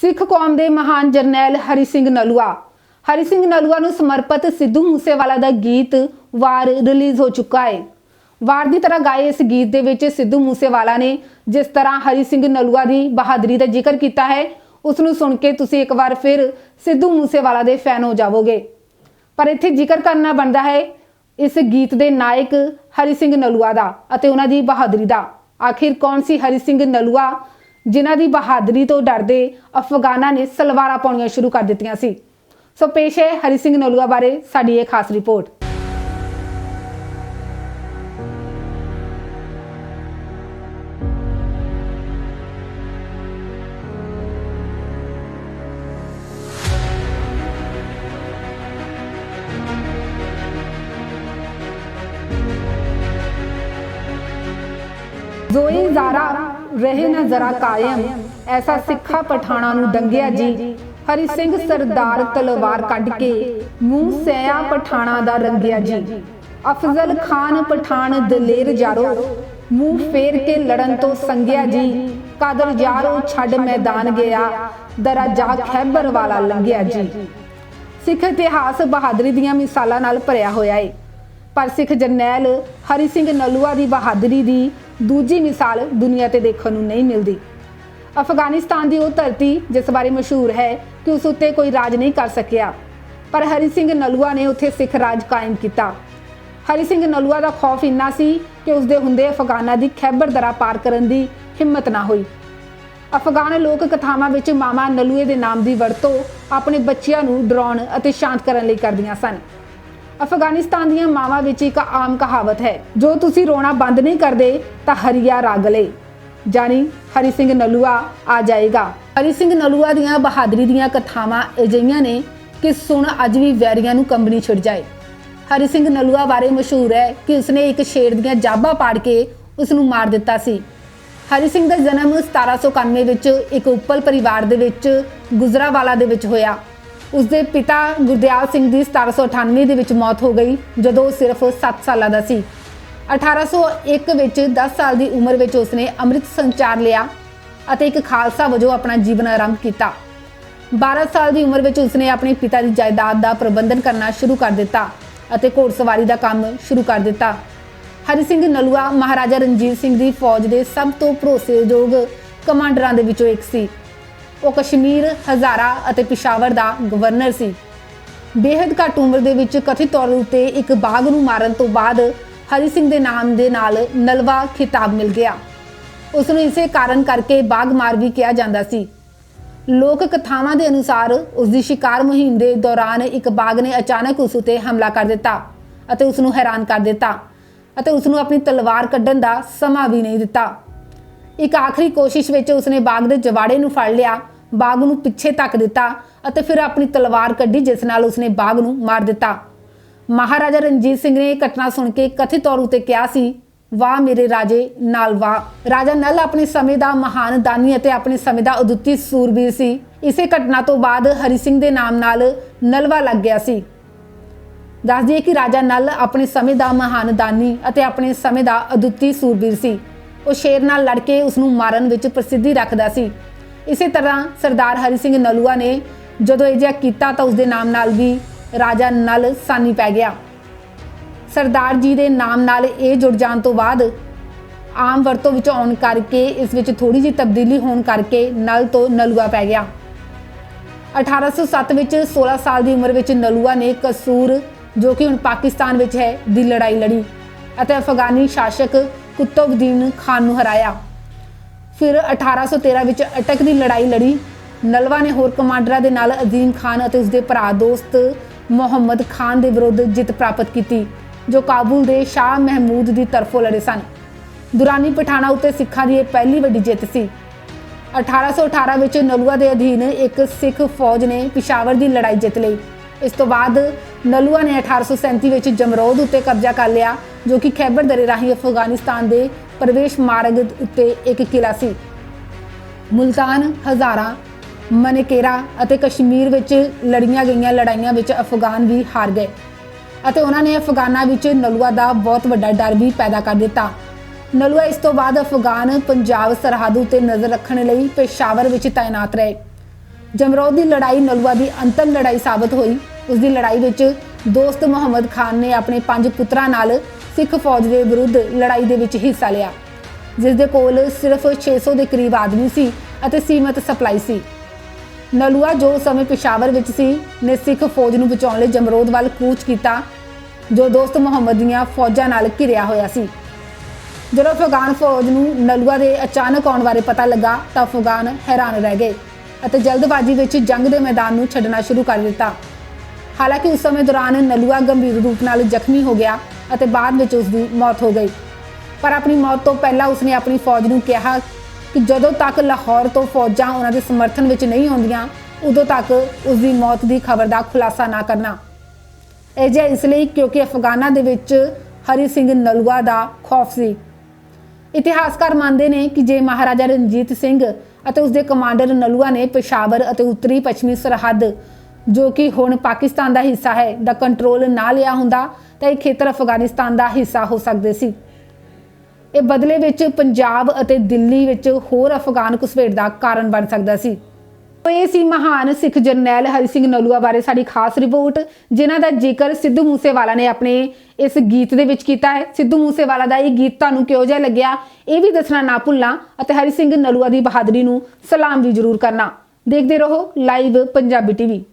ਸਿੱਖ ਕੌਮ ਦੇ ਮਹਾਨ ਜਰਨੈਲ ਹਰੀ ਸਿੰਘ ਨਲੂਆ। ਹਰੀ ਸਿੰਘ ਨਲੂਆ ਨੂੰ ਸਮਰਪਿਤ ਸਿੱਧੂ ਮੂਸੇਵਾਲਾ ਦਾ ਗੀਤ ਵਾਰ ਰਿਲੀਜ਼ ਹੋ ਚੁੱਕਾ ਹੈ। ਵਾਰ ਦੀ ਤਰ੍ਹਾਂ ਗਾਏ ਇਸ ਗੀਤ ਦੇ ਵਿੱਚ ਸਿੱਧੂ ਮੂਸੇਵਾਲਾ ਨੇ ਜਿਸ ਤਰ੍ਹਾਂ ਹਰੀ ਸਿੰਘ ਨਲੂਆ ਦੀ ਬਹਾਦਰੀ ਦਾ ਜ਼ਿਕਰ ਕੀਤਾ ਹੈ, ਉਸ ਨੂੰ ਸੁਣ ਕੇ ਤੁਸੀਂ ਇੱਕ ਵਾਰ ਫਿਰ ਸਿੱਧੂ ਮੂਸੇਵਾਲਾ ਦੇ ਫੈਨ ਹੋ ਜਾਵੋਗੇ। ਪਰ ਇੱਥੇ ਜ਼ਿਕਰ ਕਰਨਾ ਬਣਦਾ ਹੈ ਇਸ ਗੀਤ ਦੇ ਨਾਇਕ ਹਰੀ ਸਿੰਘ ਨਲੂਆ ਦਾ ਅਤੇ ਉਹਨਾਂ ਦੀ ਬਹਾਦਰੀ ਦਾ। ਆਖਿਰ ਕੌਣ ਸੀ ਹਰੀ ਸਿੰਘ ਨਲੂਆ ਜਿਨ੍ਹਾਂ ਦੀ ਬਹਾਦਰੀ ਤੋਂ ਡਰਦੇ ਅਫਗਾਨਾਂ ਨੇ ਸਲਵਾਰਾਂ ਪਾਉਣੀਆਂ ਸ਼ੁਰੂ ਕਰ ਦਿੱਤੀਆਂ ਸੀ। ਸੋ ਪੇਸ਼ ਹੈ ਹਰੀ ਸਿੰਘ ਨਲੂਆ ਬਾਰੇ ਸਾਡੀ ਇਹ ਖਾਸ ਰਿਪੋਰਟ। ਜ਼ੋਈ ਜ਼ਾਰਾ ਰਹੇ ਨਾ ਜ਼ਰਾ ਕਾਇਮ। ਐਸਾ ਸਿੱਖਾ ਪਠਾਣਾ ਨੂੰ ਡੰਗਿਆ ਜੀ। ਹਰੀ ਸਿੰਘ ਸਰਦਾਰ ਤਲਵਾਰ ਕੱਢ ਕੇ ਮੂੰਹ ਸਿਆ ਪਠਾਣਾ ਦਾ ਰੰਗਿਆ ਜੀ। ਅਫਜ਼ਲ ਖਾਨ ਪਠਾਨ ਦਲੇਰ ਜਾਰੋ। ਮੂੰਹ ਫੇਰ ਕੇ ਲੜਨ ਤੋਂ ਸੰਗਿਆ ਜੀ। ਕਾਦਰ ਯਾਰੋ ਛੱਡ ਮੈਦਾਨ ਗਿਆ। ਦਰਾ ਜਾ ਖੈਬਰ ਵਾਲਾ ਲੰਘਿਆ ਜੀ। ਸਿੱਖ ਇਤਿਹਾਸ ਬਹਾਦਰੀ ਦੀਆਂ ਮਿਸਾਲਾਂ ਨਾਲ ਭਰਿਆ ਹੋਇਆ ਹੈ ਪਰ ਸਿੱਖ ਜਰਨੈਲ ਹਰੀ ਸਿੰਘ ਨਲੂਆ ਦੀ ਬਹਾਦਰੀ ਦੀ ਦੂਜੀ ਮਿਸਾਲ ਦੁਨੀਆ ਤੇ ਦੇਖਣ ਨੂੰ ਨਹੀਂ ਮਿਲਦੀ। ਅਫਗਾਨਿਸਤਾਨ ਦੀ ਉਹ ਧਰਤੀ ਜਿਸ ਬਾਰੇ ਮਸ਼ਹੂਰ ਹੈ ਕਿ ਉਸ ਉੱਤੇ ਕੋਈ ਰਾਜ ਨਹੀਂ ਕਰ ਸਕਿਆ। ਪਰ ਹਰੀ ਸਿੰਘ ਨਲੂਆ ਨੇ ਉੱਥੇ ਸਿੱਖ ਰਾਜ ਕਾਇਮ ਕੀਤਾ। ਹਰੀ ਸਿੰਘ ਨਲੂਆ ਦਾ ਖੌਫ ਇੰਨਾ ਸੀ ਕਿ ਉਸ ਦੇ ਹੁੰਦੇ ਅਫਗਾਨਾਂ ਦੀ ਖੈਬਰ ਦਰਾ ਪਾਰ ਕਰਨ ਦੀ ਹਿੰਮਤ ਨਾ ਹੋਈ। ਅਫਗਾਨ ਲੋਕ ਕਥਾਵਾਂ ਵਿੱਚ ਮਾਮਾ ਨਲੂਏ ਦੇ ਨਾਮ ਦੀ ਵਰਤੋਂ ਆਪਣੇ ਬੱਚਿਆਂ ਨੂੰ ਡਰਾਉਣ ਅਤੇ ਸ਼ਾਂਤ ਕਰਨ ਲਈ ਕਰਦੀਆਂ ਸਨ। ਅਫਗਾਨਿਸਤਾਨ ਦੀਆਂ ਮਾਵਾਂ ਵਿੱਚ ਇੱਕ ਆਮ ਕਹਾਵਤ ਹੈ, ਜੋ ਤੁਸੀਂ ਰੋਣਾ ਬੰਦ ਨਹੀਂ ਕਰਦੇ, ਤਾਂ ਹਰੀਆ ਰਾਗਲੇ ਜਾਨੀ ਹਰੀ ਸਿੰਘ ਨਲੂਆ ਆ ਜਾਏਗਾ। ਹਰੀ ਸਿੰਘ ਨਲੂਆ ਦੀਆਂ ਬਹਾਦਰੀ ਦੀਆਂ ਕਥਾਵਾਂ ਅਜਿਹੀਆਂ ਨੇ ਕਿ ਸੁਣ ਅੱਜ ਵੀ ਵੈਰੀਆਂ ਨੂੰ ਕੰਬਣੀ ਛਿੜ ਜਾਏ। ਹਰੀ ਸਿੰਘ ਨਲੂਆ ਬਾਰੇ ਮਸ਼ਹੂਰ ਹੈ ਕਿ ਉਸਨੇ ਇੱਕ ਸ਼ੇਰ ਦੀਆਂ ਜਾਬਾਂ ਪਾੜ ਕੇ ਉਸ ਨੂੰ ਮਾਰ ਦਿੱਤਾ ਸੀ। ਹਰੀ ਸਿੰਘ ਦਾ ਜਨਮ 1791 ਵਿੱਚ ਇੱਕ ਉੱਪਲ ਪਰਿਵਾਰ ਦੇ ਵਿੱਚ ਗੁਜਰਾਵਾਲਾ ਦੇ ਵਿੱਚ ਹੋਇਆ। ਉਸ ਦੇ ਪਿਤਾ ਗੁਰਦਿਆਲ ਸਿੰਘ ਦੀ 1798 ਦੇ ਵਿੱਚ ਮੌਤ ਹੋ ਗਈ, ਜਦੋਂ ਉਹ ਸਿਰਫ 7 ਸਾਲਾਂ ਦਾ ਸੀ। 1801 ਵਿੱਚ 10 ਸਾਲ ਦੀ ਉਮਰ ਵਿੱਚ ਉਸਨੇ ਅੰਮ੍ਰਿਤ ਸੰਚਾਰ ਲਿਆ ਅਤੇ ਇੱਕ ਖਾਲਸਾ ਵਜੋਂ ਆਪਣਾ ਜੀਵਨ ਆਰੰਭ ਕੀਤਾ। 12 ਸਾਲ ਦੀ ਉਮਰ ਵਿੱਚ ਉਸਨੇ ਆਪਣੇ ਪਿਤਾ ਦੀ ਜਾਇਦਾਦ ਦਾ ਪ੍ਰਬੰਧਨ ਕਰਨਾ ਸ਼ੁਰੂ ਕਰ ਦਿੱਤਾ ਅਤੇ ਘੋੜਸਵਾਰੀ ਦਾ ਕੰਮ ਸ਼ੁਰੂ ਕਰ ਦਿੱਤਾ। ਹਰੀ ਸਿੰਘ ਨਲੂਆ ਮਹਾਰਾਜਾ ਰਣਜੀਤ ਸਿੰਘ ਦੀ ਫੌਜ ਦੇ ਸਭ ਤੋਂ ਭਰੋਸੇਯੋਗ ਕਮਾਂਡਰਾਂ ਦੇ ਵਿੱਚੋਂ ਇੱਕ ਸੀ। ਉਹ ਕਸ਼ਮੀਰ, ਹਜ਼ਾਰਾ ਅਤੇ ਪਿਸ਼ਾਵਰ ਦਾ ਗਵਰਨਰ ਸੀ। ਬੇहद ਘੱਟ ਉਮਰ ਦੇ ਵਿੱਚ ਕਥਿਤ ਤੌਰ ਉੱਤੇ ਇੱਕ ਬਾਗ ਨੂੰ ਮਾਰਨ ਤੋਂ ਬਾਅਦ ਹਰੀ ਸਿੰਘ ਦੇ ਨਾਮ ਦੇ ਨਾਲ ਨਲਵਾ ਖਿਤਾਬ ਮਿਲ ਗਿਆ। ਉਸ ਨੂੰ ਇਸੇ ਕਾਰਨ ਕਰਕੇ ਬਾਗ ਮਾਰ ਵੀ ਕਿਹਾ ਜਾਂਦਾ ਸੀ। ਲੋਕ ਕਥਾਵਾਂ ਦੇ ਅਨੁਸਾਰ ਉਸ ਦੀ ਸ਼ਿਕਾਰ ਮੁਹਿੰਮ ਦੇ ਦੌਰਾਨ ਇੱਕ ਬਾਗ ਨੇ ਅਚਾਨਕ ਉਸ ਉਤੇ ਹਮਲਾ ਕਰ ਦਿੱਤਾ ਅਤੇ ਉਸ ਨੂੰ ਹੈਰਾਨ ਕਰ ਦਿੱਤਾ ਅਤੇ ਉਸ ਨੂੰ ਆਪਣੀ ਤਲਵਾਰ ਕੱਢਣ ਦਾ ਸਮਾਂ ਵੀ ਨਹੀਂ ਦਿੱਤਾ। ਇੱਕ ਆਖਰੀ ਕੋਸ਼ਿਸ਼ ਵਿੱਚ ਉਸਨੇ ਬਾਗ ਦੇ ਜਵਾੜੇ ਨੂੰ ਫੜ ਲਿਆ, ਬਾਗ ਨੂੰ ਪਿੱਛੇ ਧੱਕ ਦਿੱਤਾ ਅਤੇ ਫਿਰ ਆਪਣੀ ਤਲਵਾਰ ਕੱਢੀ ਜਿਸ ਨਾਲ ਉਸਨੇ ਬਾਗ ਨੂੰ ਮਾਰ ਦਿੱਤਾ। ਮਹਾਰਾਜਾ ਰਣਜੀਤ ਸਿੰਘ ਨੇ ਇਹ ਘਟਨਾ ਸੁਣ ਕੇ ਕਥਿਤ ਤੌਰ ਉਤੇ ਕਿਹਾ ਸੀ, ਵਾਹ ਮੇਰੇ ਰਾਜੇ, ਨਾਲ ਵਾਹ। ਰਾਜਾ ਨਲ ਆਪਣੇ ਸਮੇਂ ਦਾ ਮਹਾਨ ਦਾਨੀ ਅਤੇ ਆਪਣੇ ਸਮੇਂ ਦਾ ਅਦੁੱਤੀ ਸੂਰਬੀਰ ਸੀ। ਇਸੇ ਘਟਨਾ ਤੋਂ ਬਾਅਦ ਹਰੀ ਸਿੰਘ ਦੇ ਨਾਮ ਨਾਲ ਨਲਵਾ ਲੱਗ ਗਿਆ ਸੀ। ਦੱਸ ਦਈਏ ਕਿ ਰਾਜਾ ਨਲ ਆਪਣੇ ਸਮੇਂ ਦਾ ਮਹਾਨ ਦਾਨੀ ਅਤੇ ਆਪਣੇ ਸਮੇਂ ਦਾ ਅਦੁੱਤੀ ਸੂਰਬੀਰ ਸੀ। ਉਹ ਸ਼ੇਰ ਨਾਲ ਲੜ ਕੇ ਉਸ ਨੂੰ ਮਾਰਨ ਵਿੱਚ ਪ੍ਰਸਿੱਧੀ ਰੱਖਦਾ ਸੀ। ਇਸੇ ਤਰ੍ਹਾਂ ਸਰਦਾਰ ਹਰੀ ਸਿੰਘ ਨਲੂਆ ਨੇ ਜਦੋਂ ਇਹ ਜਿਹਾ ਕੀਤਾ ਤਾਂ ਉਸ ਦੇ ਨਾਮ ਨਾਲ ਵੀ ਰਾਜਾ ਨਲ ਸਾਨੀ ਪੈ ਗਿਆ। ਸਰਦਾਰ ਜੀ ਦੇ ਨਾਮ ਨਾਲ ਇਹ ਜੁੜ ਜਾਣ ਤੋਂ ਬਾਅਦ ਆਮ ਵਰਤੋਂ ਵਿੱਚ ਆਉਣ ਕਰਕੇ ਇਸ ਵਿੱਚ ਥੋੜੀ ਜਿਹੀ ਤਬਦੀਲੀ ਹੋਣ ਕਰਕੇ ਨਲ ਤੋਂ ਨਲੂਆ ਪੈ ਗਿਆ। 1807 ਵਿੱਚ 16 ਸਾਲ ਦੀ ਉਮਰ ਵਿੱਚ ਨਲੂਆ ਨੇ ਕਸੂਰ ਜੋ ਕਿ ਹੁਣ ਪਾਕਿਸਤਾਨ ਵਿੱਚ ਹੈ, ਦੀ ਲੜਾਈ ਲੜੀ ਅਤੇ ਅਫਗਾਨੀ ਸ਼ਾਸਕ ਕੁਤਬਦੀਨ ਖਾਨ ਨੂੰ ਹਰਾਇਆ। ਫਿਰ 1813 ਵਿੱਚ ਅਟਕ ਦੀ ਲੜਾਈ ਲੜੀ। ਨਲਵਾ ਨੇ ਹੋਰ ਕਮਾਂਡਰਾਂ ਦੇ ਨਾਲ ਅਜ਼ੀਮ ਖਾਨ ਅਤੇ ਉਸਦੇ ਭਰਾ ਦੋਸਤ ਮੁਹੰਮਦ ਖਾਨ ਦੇ ਵਿਰੁੱਧ ਜਿੱਤ ਪ੍ਰਾਪਤ ਕੀਤੀ, ਜੋ ਕਾਬੁਲ ਦੇ ਸ਼ਾਹ ਮਹਿਮੂਦ ਦੀ ਤਰਫੋਂ ਲੜੇ ਸਨ। ਦੁਰਾਨੀ ਪਠਾਣਾ ਉੱਤੇ ਸਿੱਖਾਂ ਦੀ ਇਹ ਪਹਿਲੀ ਵੱਡੀ ਜਿੱਤ ਸੀ। 1818 ਵਿੱਚ ਨਲੂਆ ਦੇ ਅਧੀਨ ਇੱਕ ਸਿੱਖ ਫੌਜ ਨੇ ਪਿਸ਼ਾਵਰ ਦੀ ਲੜਾਈ ਜਿੱਤ ਲਈ। ਇਸ ਤੋਂ ਬਾਅਦ ਨਲੂਆ ਨੇ 1837 ਵਿੱਚ ਜਮਰੌਦ ਉੱਤੇ ਕਬਜ਼ਾ ਕਰ ਲਿਆ, ਜੋ ਕਿ ਖੈਬਰ ਦਰੇ ਰਾਹੀਂ ਅਫਗਾਨਿਸਤਾਨ ਦੇ ਪ੍ਰਵੇਸ਼ ਮਾਰਗ ਉੱਤੇ ਇੱਕ ਕਿਲਾ ਸੀ। ਮੁਲਤਾਨ, ਹਜ਼ਾਰਾ, ਮਨਕੇਰਾ ਅਤੇ ਕਸ਼ਮੀਰ ਵਿੱਚ ਲੜੀਆਂ ਗਈਆਂ ਲੜਾਈਆਂ ਵਿੱਚ ਅਫਗਾਨ ਵੀ ਹਾਰ ਗਏ ਅਤੇ ਉਹਨਾਂ ਨੇ ਅਫਗਾਨਾਂ ਵਿੱਚ ਨਲੂਆ ਦਾ ਬਹੁਤ ਵੱਡਾ ਡਰ ਵੀ ਪੈਦਾ ਕਰ ਦਿੱਤਾ। ਨਲੂਆ ਇਸ ਤੋਂ ਬਾਅਦ ਅਫਗਾਨ ਪੰਜਾਬ ਸਰਹੱਦ ਉੱਤੇ ਨਜ਼ਰ ਰੱਖਣ ਲਈ ਪੇਸ਼ਾਵਰ ਵਿੱਚ ਤਾਇਨਾਤ ਰਹੇ। ਜਮਰੌਦ ਦੀ ਲੜਾਈ ਨਲੂਆ ਦੀ ਅੰਤਮ ਲੜਾਈ ਸਾਬਤ ਹੋਈ। ਉਸ ਦੀ ਲੜਾਈ ਵਿੱਚ ਦੋਸਤ ਮੁਹੰਮਦ ਖਾਨ ਨੇ ਆਪਣੇ ਪੰਜ ਪੁੱਤਰਾਂ ਨਾਲ ਸਿੱਖ ਫੌਜ ਦੇ ਵਿਰੁੱਧ ਲੜਾਈ ਦੇ ਵਿੱਚ ਹਿੱਸਾ ਲਿਆ, ਜਿਸ ਦੇ ਕੋਲ ਸਿਰਫ 600 ਦੇ ਕਰੀਬ ਆਦਮੀ ਸੀ ਅਤੇ ਸੀਮਤ ਸਪਲਾਈ ਸੀ। ਨਲੂਆ ਜੋ ਸਮੇਂ ਪਿਸ਼ਾਵਰ ਵਿੱਚ ਸੀ, ਨੇ ਸਿੱਖ ਫੌਜ ਨੂੰ ਬਚਾਉਣ ਲਈ ਜਮਰੋਦ ਵੱਲ ਕੂਚ ਕੀਤਾ, ਜੋ ਦੋਸਤ ਮੁਹੰਮਦ ਦੀਆਂ ਫੌਜਾਂ ਨਾਲ ਘਿਰਿਆ ਹੋਇਆ ਸੀ। ਜਦੋਂ ਅਫਗਾਨ ਫੌਜ ਨੂੰ ਨਲੂਆ ਦੇ ਅਚਾਨਕ ਆਉਣ ਬਾਰੇ ਪਤਾ ਲੱਗਾ, ਤਾਂ ਅਫਗਾਨ ਹੈਰਾਨ ਰਹਿ ਗਏ ਅਤੇ ਜਲਦਬਾਜ਼ੀ ਵਿੱਚ ਜੰਗ ਦੇ ਮੈਦਾਨ ਨੂੰ ਛੱਡਣਾ ਸ਼ੁਰੂ ਕਰ ਦਿੱਤਾ। ਹਾਲਾਂਕਿ ਉਸ ਸਮੇਂ ਦੌਰਾਨ ਨਲੂਆ ਗੰਭੀਰ ਰੂਪ ਨਾਲ ਜ਼ਖਮੀ ਹੋ ਗਿਆ ਅਤੇ ਬਾਅਦ ਵਿੱਚ ਉਸ ਦੀ ਮੌਤ ਹੋ ਗਈ। ਪਰ ਆਪਣੀ ਮੌਤ ਤੋਂ ਪਹਿਲਾਂ ਉਸਨੇ ਆਪਣੀ ਫੌਜ ਨੂੰ ਕਿਹਾ ਕਿ ਜਦੋਂ ਤੱਕ ਲਾਹੌਰ ਤੋਂ ਫੌਜਾਂ ਉਹਨਾਂ ਦੇ ਸਮਰਥਨ ਵਿੱਚ ਨਹੀਂ ਆਉਂਦੀਆਂ, ਉਦੋਂ ਤੱਕ ਉਸ ਦੀ ਮੌਤ ਦੀ ਖਬਰ ਦਾ ਖੁਲਾਸਾ ਨਾ ਕਰਨਾ। ਇਹ ਜਿਹਾ ਇਸ ਲਈ ਕਿਉਂਕਿ ਅਫਗਾਨਾਂ ਦੇ ਵਿੱਚ ਹਰੀ ਸਿੰਘ ਨਲੂਆ ਦਾ ਖੌਫ ਸੀ। ਇਤਿਹਾਸਕਾਰ ਮੰਨਦੇ ਨੇ ਕਿ ਜੇ ਮਹਾਰਾਜਾ ਰਣਜੀਤ ਸਿੰਘ ਅਤੇ ਉਸਦੇ ਕਮਾਂਡਰ ਨਲੂਆ ਨੇ ਪਸ਼ਾਵਰ ਅਤੇ ਉੱਤਰੀ ਪੱਛਮੀ ਸਰਹੱਦ ਜੋ ਕਿ ਹੁਣ ਪਾਕਿਸਤਾਨ ਦਾ ਹਿੱਸਾ ਹੈ, ਦਾ ਕੰਟਰੋਲ ਨਾ ਲਿਆ ਹੁੰਦਾ, ਤਾਂ ਇਹ ਖੇਤਰ ਅਫਗਾਨਿਸਤਾਨ ਦਾ ਹਿੱਸਾ ਹੋ ਸਕਦੇ ਸੀ। ਇਹ ਬਦਲੇ ਵਿੱਚ ਪੰਜਾਬ ਅਤੇ ਦਿੱਲੀ ਵਿੱਚ ਹੋਰ ਅਫਗਾਨ ਘੁਸਪੈਠ ਦਾ ਕਾਰਨ ਬਣ ਸਕਦਾ ਸੀ। ਤੋ ਇਹ ਸੀ ਮਹਾਨ ਸਿੱਖ ਜਰਨੈਲ ਹਰੀ ਸਿੰਘ ਨਲੂਆ ਬਾਰੇ ਸਾਡੀ ਖਾਸ ਰਿਪੋਰਟ, ਜਿਨ੍ਹਾਂ ਦਾ ਜ਼ਿਕਰ ਸਿੱਧੂ ਮੂਸੇਵਾਲਾ ਨੇ ਆਪਣੇ ਇਸ ਗੀਤ ਦੇ ਵਿੱਚ ਕੀਤਾ ਹੈ। ਸਿੱਧੂ ਮੂਸੇਵਾਲਾ ਦਾ ਇਹ ਗੀਤ ਤੁਹਾਨੂੰ ਕਿਹੋ ਜਿਹਾ ਲੱਗਿਆ, ਇਹ ਵੀ ਦੱਸਣਾ ਨਾ ਭੁੱਲਣਾ ਅਤੇ ਹਰੀ ਸਿੰਘ ਨਲੂਆ ਦੀ ਬਹਾਦਰੀ ਨੂੰ ਸਲਾਮ ਵੀ ਜ਼ਰੂਰ ਕਰਨਾ। ਦੇਖਦੇ ਰਹੋ ਲਾਈਵ ਪੰਜਾਬੀ ਟੀਵੀ।